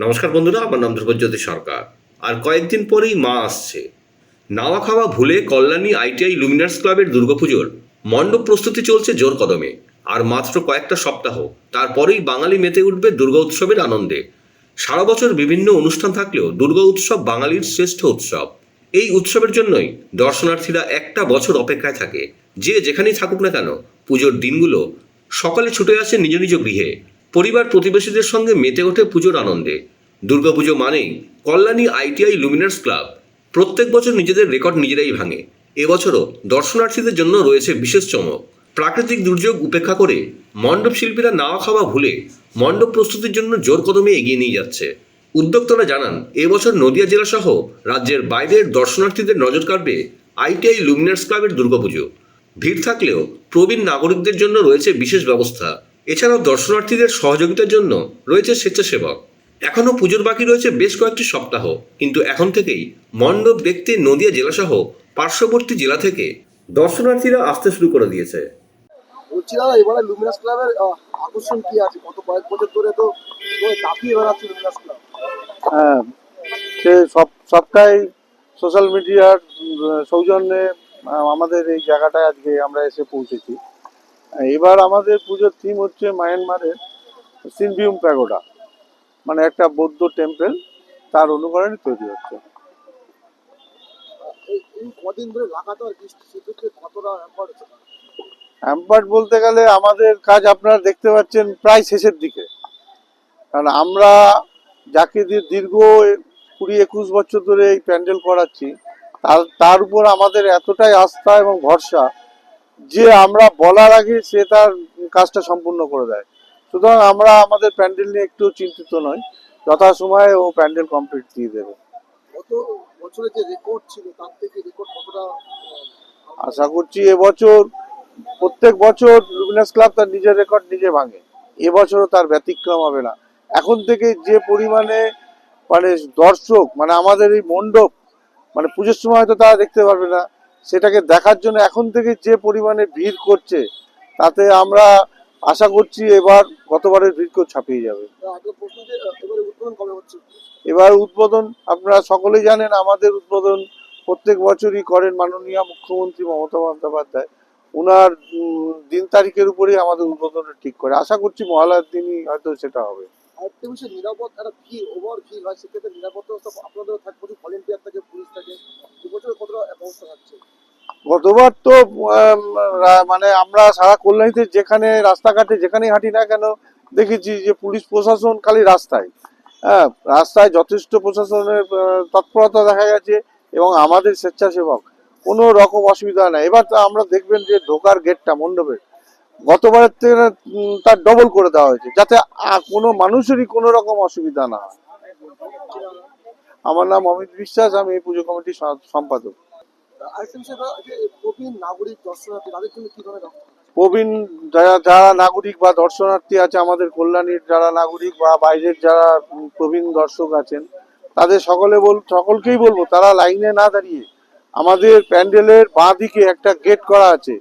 নমস্কার বন্ধুরা, আমার নাম ধ্রুবজ্যোতি সরকার। আর কয়েকদিন পরেই মা আসছে। নাওয়া খাওয়া ভুলে কল্যাণী আইটিআই লুমিনার্স ক্লাবের দুর্গাপুজোর মণ্ডপ প্রস্তুতি চলছে জোর কদমে। আর মাত্র কয়েকটা সপ্তাহ, তারপরেই বাঙালি মেতে উঠবে দুর্গা উৎসবের আনন্দে। সারা বছর বিভিন্ন অনুষ্ঠান থাকলেও দুর্গা উৎসব বাঙালির শ্রেষ্ঠ উৎসব। এই উৎসবের জন্যই দর্শনার্থীরা একটা বছর অপেক্ষায় থাকে। যে যেখানেই থাকুক না কেন, পুজোর দিনগুলো সকালে ছুটে আসে নিজ নিজ গৃহে। পরিবার প্রতিবেশীদের সঙ্গে মেতে ওঠে পুজোর আনন্দে। দুর্গাপুজো মানেই কল্যাণী আইটিআই লুমিনার্স ক্লাব। প্রত্যেক বছর নিজেদের রেকর্ড নিজেরাই ভাঙে। এবছরও দর্শনার্থীদের জন্য রয়েছে বিশেষ চমক। প্রাকৃতিক দুর্যোগ উপেক্ষা করে মণ্ডপ শিল্পীরা নাওয়া খাওয়া ভুলে মণ্ডপ প্রস্তুতির জন্য জোর কদমে এগিয়ে নিয়ে যাচ্ছে। উদ্যোক্তারা জানান এবছর নদিয়া জেলা সহ রাজ্যের বাইরের দর্শনার্থীদের নজর কাড়বে আইটিআই লুমিনার্স ক্লাবের দুর্গাপুজো। ভিড় থাকলেও প্রবীণ নাগরিকদের জন্য রয়েছে বিশেষ ব্যবস্থা। এছাড়াও দর্শনার্থীদের সহযোগিতার জন্য রয়েছে স্বেচ্ছাসেবক। এখনও পুজোর বাকি রয়েছে বেশ কয়েকটি সপ্তাহ কিন্তু এখন থেকেই মণ্ডপ দেখতে নদিয়া জেলাসহ পার্শ্ববর্তী জেলা থেকে দর্শনার্থীরা আসতে শুরু করে দিয়েছে। বলছি দাদা এবারে লুমিনাস ক্লাবের আকর্ষণ কি আছে? গত কয়েক বছর ধরে তো পুরো দাপিয়ে বেড়াচ্ছে লুমিনাস ক্লাব হ্যাঁ সে সব সবটাই সোশ্যাল মিডিয়ার সৌজন্যে আমাদের এই জায়গাটায় আজকে আমরা এসে পৌঁছেছি। এবার আমাদের পুজোর থিম হচ্ছে মায়ানমারের সিনভিউম প্যাগোডা। মানে একটা বৌদ্ধ টেম্পল তার অনুকরণে তৈরি হচ্ছে। হচ্ছে? বলতে গেলে আমাদের কাজ আপনারা দেখতে পাচ্ছেন প্রায় শেষের দিকে। কারণ আমরা যাকে দিয়ে দীর্ঘ কুড়ি একুশ বছর ধরে এই প্যান্ডেল করাচ্ছি তার তার উপর আমাদের এতটাই আস্থা এবং ভরসা যে আমরা বলার আগে সে তার কাজটা সম্পূর্ণ করে দেয়। সুতরাং আমরা আমাদের প্যান্ডেল নিয়ে একটু চিন্তিত নই। যথাসময়ে ও প্যান্ডেল কমপ্লিট দিয়ে দেবে। গত বছরের যে রেকর্ড ছিল তার থেকে রেকর্ড কতটা আহ, আশা করছি এবছর প্রত্যেক বছর লুমিনাস ক্লাব তার নিজের রেকর্ড নিজে ভাঙে। এবছরও তার ব্যতিক্রম হবে না। এখন থেকে যে পরিমাণে মানে দর্শক মানে আমাদের এই মণ্ডপ মানে পুজোর সময় হয়তো তারা দেখতে পারবে না। সেটাকে দেখার জন্য এখন থেকে যে পরিমাণে ভিড় করছে তাতে আমরা আশা করছি এবার গতবারের ভিড়কেও ছাপিয়ে যাবে। এবারে উদ্বোধন আপনারা সকলেই জানেন আমাদের উদ্বোধন প্রত্যেক বছরই করেন মাননীয় মুখ্যমন্ত্রী মমতা বন্দ্যোপাধ্যায়। ওনার দিন তারিখের উপরেই আমাদের উদ্বোধনটা ঠিক করে। আশা করছি মহালয়ার দিনই হয়তো সেটা হবে। নিরাপদ একটা ভিড় ওভার ভিড় হয় সেক্ষেত্রে নিরাপত্তা ব্যবস্থা আপনাদেরও থাকে প্রচুর ভলেন্টিয়ার থাকে পুলিশ থাকে এবছর কতটা ব্যবস্থা থাকছে গতবার তো মানে আমরা সারা কল্যাণীতে যেখানে রাস্তাঘাটে যেখানেই হাঁটি না কেন দেখেছি যে পুলিশ প্রশাসন খালি রাস্তায়। হ্যাঁ রাস্তায় যথেষ্ট প্রশাসনের তৎপরতা দেখা গেছে এবং আমাদের স্বেচ্ছাসেবক। কোনো রকম অসুবিধা নাই। এবার আমরা দেখবেন যে ঢোকার গেটটা মণ্ডপের গতবারের থেকে তার ডবল করে দেওয়া হয়েছে। যাতে কোনো মানুষেরই কোনো রকম অসুবিধা না হয়। আমার নাম অমিত বিশ্বাস, আমি এই পুজো কমিটির সম্পাদক। প্রবীণ যারা যারা নাগরিক বা দর্শনার্থী আছে আমাদের কল্যাণীর যারা নাগরিক বা বাইরের যারা প্রবীণ দর্শক আছেন, তাদের সকলে বল, সকলকেই বলব, তারা লাইনে না দাঁড়িয়ে আমাদের প্যান্ডেলের বাঁ দিকে একটা গেট করা আছে।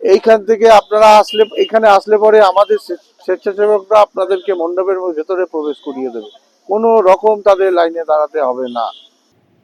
এইখান থেকে আপনারা আসলে, এখানে আসলে পরে আমাদের স্বেচ্ছাসেবকরা আপনাদেরকে মণ্ডপের ভেতরে প্রবেশ করিয়ে দেবে। কোনো রকম তাদের লাইনে দাঁড়াতে হবে না।